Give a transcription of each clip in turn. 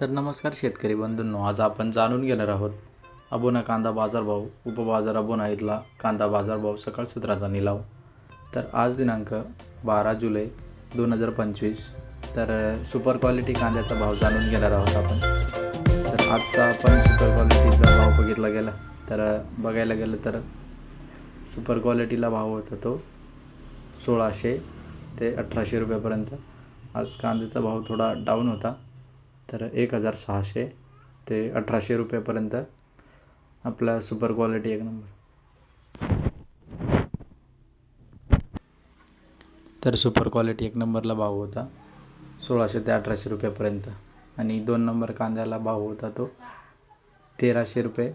तर नमस्कार शेतकरी बंधूंनो आज आपण जाणून घेणार आहोत अबोना कांदा बाजारभाव उपबाजार अबोना इथला कांदा बाजारभाव सकाळ सत्राचा निलाव. तर आज दिनांक बारा जुलै दोन हजार पंचवीस तर सुपर क्वालिटी कांद्याचा भाव जाणून घेणार आहोत आपण. तर आजचा आपण सुपर क्वालिटीचा भाव बघितला गेला तर बघायला गेलं तर सुपर क्वालिटीला भाव होता तो सोळाशे ते अठराशे रुपयापर्यंत. आज कांद्याचा भाव थोडा डाऊन होता. तर एक हजार सहाशे ते अठराशे रुपयापर्यंत आपला सुपर क्वालिटी एक नंबर तर सुपर क्वालिटी एक नंबरला भाव होता सोळाशे ते अठराशे रुपयापर्यंत. आणि दोन नंबर कांद्याला भाव होता तो तेराशे रुपये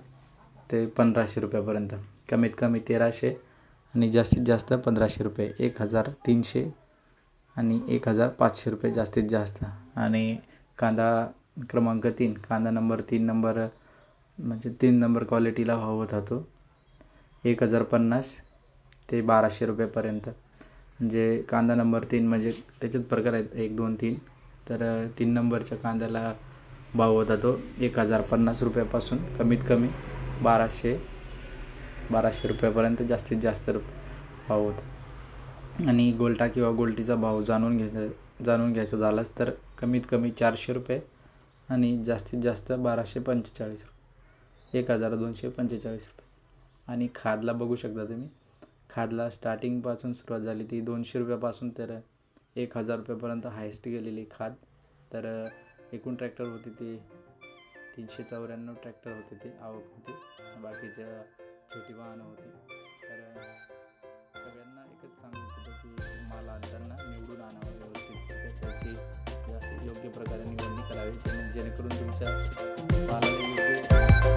ते पंधराशे रुपयापर्यंत. कमीत कमी तेराशे आणि जास्तीत जास्त पंधराशे रुपये. एक हजार तीनशे आणि एक हजार पाचशे रुपये जास्तीत जास्त. आणि कांदा क्रमांक तीन कांदा नंबर तीन नंबर म्हणजे तीन नंबर क्वालिटीला भाव होता तो एक हजार पन्नास ते बाराशे रुपयेपर्यंत. म्हणजे कांदा नंबर तीन म्हणजे त्याच्यात प्रकार आहेत एक दोन तीन. तर तीन नंबरच्या कांद्याला भाव होता तो एक हजार पन्नास रुपयापासून कमीत कमी बाराशे बाराशे रुपयापर्यंत जास्तीत जास्त रुप भाव होता. आणि गोलटा किंवा गोल्टीचा भाव जाणून घेत जाणून घ्यायचं झालाच तर कमीत कमी चारशे रुपये आणि जास्तीत जास्त बाराशे पंचेचाळीस रुपये. एक हजार दोनशे पंचेचाळीस रुपये. आणि खादला बघू शकता तुम्ही. खादला स्टार्टिंगपासून सुरुवात झाली ती दोनशे रुपयापासून तर एक हजार रुपयापर्यंत हायेस्ट गेलेली खाद. तर एकूण ट्रॅक्टर होती ती तीनशे चौऱ्याण्णव ट्रॅक्टर होते ते. आवक होती. बाकीच्या छोटी वाहनं होती. तर प्रकारे निवडणी करावी जेणेकरून तुमच्या